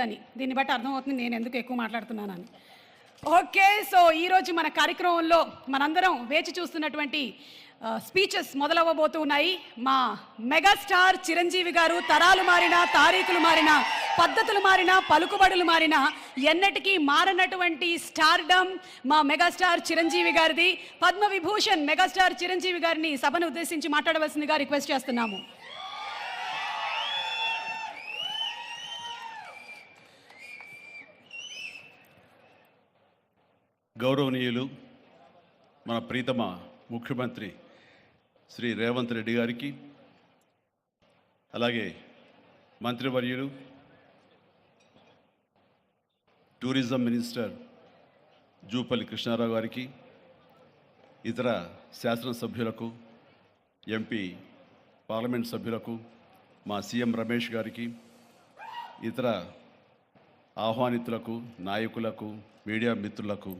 అని. దీన్ని బట్టి అర్థమవుతుంది నేను ఎందుకు ఎక్కువ మాట్లాడుతున్నానని. ఓకే సో ఈరోజు మన కార్యక్రమంలో మనందరం వేచి చూస్తున్నటువంటి స్పీచెస్ మొదలవ్వబోతూ ఉన్నాయి. మా మెగాస్టార్ చిరంజీవి గారు తరాలు మారినా తారీఖులు మారినా పద్ధతులు మారినా పలుకుబడులు మారినా ఎన్నటికీ మారనటువంటి స్టార్డమ్ మా మెగాస్టార్ చిరంజీవి గారిది. పద్మ విభూషణ్ మెగాస్టార్ చిరంజీవి గారిని సభను ఉద్దేశించి మాట్లాడవలసిందిగా రిక్వెస్ట్ చేస్తున్నాము. గౌరవనీయులు మన ప్రీతమ ముఖ్యమంత్రి శ్రీ రేవంత్ రెడ్డి గారికి అలాగే మంత్రివర్యులు టూరిజం మినిస్టర్ జూపల్లి కృష్ణారావు గారికి ఇతర శాసనసభ్యులకు ఎంపీ పార్లమెంట్ సభ్యులకు మా సీఎం రమేష్ గారికి ఇతర ఆహ్వానితులకు నాయకులకు మీడియా మిత్రులకు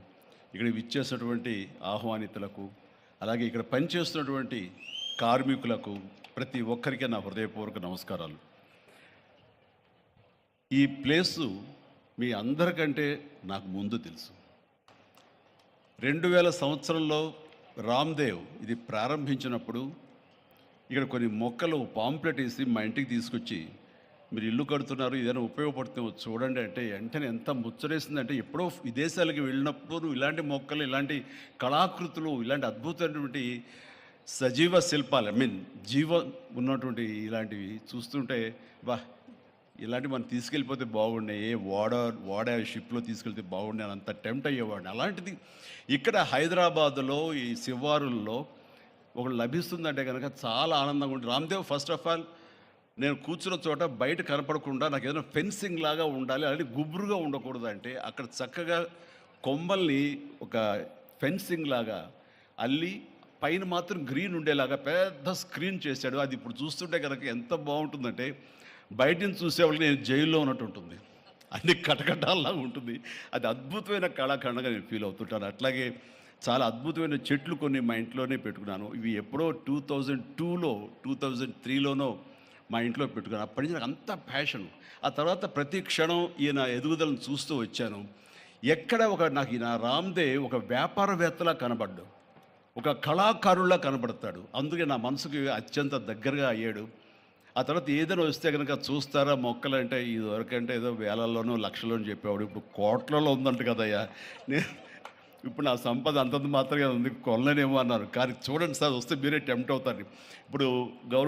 ఇక్కడ విచ్చేసినటువంటి ఆహ్వానితులకు అలాగే ఇక్కడ పనిచేస్తున్నటువంటి కార్మికులకు ప్రతి ఒక్కరికి నా హృదయపూర్వక నమస్కారాలు. ఈ ప్లేసు మీ అందరికంటే నాకు ముందు తెలుసు. రెండు వేల సంవత్సరంలో రామ్దేవ్ ఇది ప్రారంభించినప్పుడు ఇక్కడ కొన్ని మొక్కలు పాంప్లెట్ వేసి మా ఇంటికి తీసుకొచ్చి మీరు ఇల్లు కడుతున్నారు ఏదైనా ఉపయోగపడుతుందో చూడండి అంటే వెంటనే ఎంత ముచ్చరేసిందంటే ఎప్పుడో విదేశాలకు వెళ్ళినప్పుడు ఇలాంటి మొక్కలు ఇలాంటి కళాకృతులు ఇలాంటి అద్భుతమైనటువంటి సజీవ శిల్పాలు ఐ మీన్ జీవ ఉన్నటువంటి ఇలాంటివి చూస్తుంటే వా ఇలాంటి మనం తీసుకెళ్ళిపోతే బాగుండే ఏ వాడ వాడ షిప్లో తీసుకెళ్తే బాగుండే అని అంత టెంప్ట్ అయ్యేవాడిని. అలాంటిది ఇక్కడ హైదరాబాద్లో ఈ శివారుల్లో ఒకటి లభిస్తుందంటే కనుక చాలా ఆనందంగా ఉంటుంది. రామ్దేవ్ ఫస్ట్ ఆఫ్ ఆల్ నేను కూర్చున్న చోట బయట కనపడకుండా నాకు ఏదైనా ఫెన్సింగ్ లాగా ఉండాలి అలాంటి గుబురుగా ఉండకూడదు అంటే అక్కడ చక్కగా కొమ్మల్ని ఒక ఫెన్సింగ్ లాగా అల్లి పైన మాత్రం గ్రీన్ ఉండేలాగా పెద్ద స్క్రీన్ చేశాడు. అది ఇప్పుడు చూస్తుంటే కనుక ఎంత బాగుంటుందంటే బయట నుంచి చూసేవాళ్ళకి నేను జైల్లో ఉన్నట్టు ఉంటుంది. అన్ని కటకటాల్లాగా ఉంటుంది. అది అద్భుతమైన కళాఖండగా నేను ఫీల్ అవుతుంటాను. అట్లాగే చాలా అద్భుతమైన చెట్లు కొన్ని మా ఇంట్లోనే పెట్టుకున్నాను. ఇవి ఎప్పుడో టూ థౌజండ్ టూలో టూ థౌజండ్ త్రీలోనో మా ఇంట్లో పెట్టుకుని అప్పటి నుంచి నాకు అంత ప్యాషన్ ఆ తర్వాత ప్రతి క్షణం ఈయన ఎదుగుదలను చూస్తూ వచ్చాను. ఎక్కడ ఒక నాకు ఈయన రామ్దేవ్ ఒక వ్యాపారవేత్తలా కనబడ్డు. ఒక కళాకారుల్లా కనబడతాడు. అందుకే నా మనసుకి అత్యంత దగ్గరగా అయ్యాడు. ఆ తర్వాత ఏదైనా వస్తే కనుక చూస్తారా మొక్కలు అంటే ఇదివరకంటే ఏదో వేలల్లోనూ లక్షల్లోనూ చెప్పేవాడు. ఇప్పుడు కోట్లలో ఉందంట కదయ్యా. నేను ఇప్పుడు నా సంపద అంతంత మాత్రమే ఉంది. కొనలేనేమో అన్నారు. కానీ చూడండి సార్ వస్తే మీరే టెంప్ట్ అవుతారు. ఇప్పుడు గౌరవ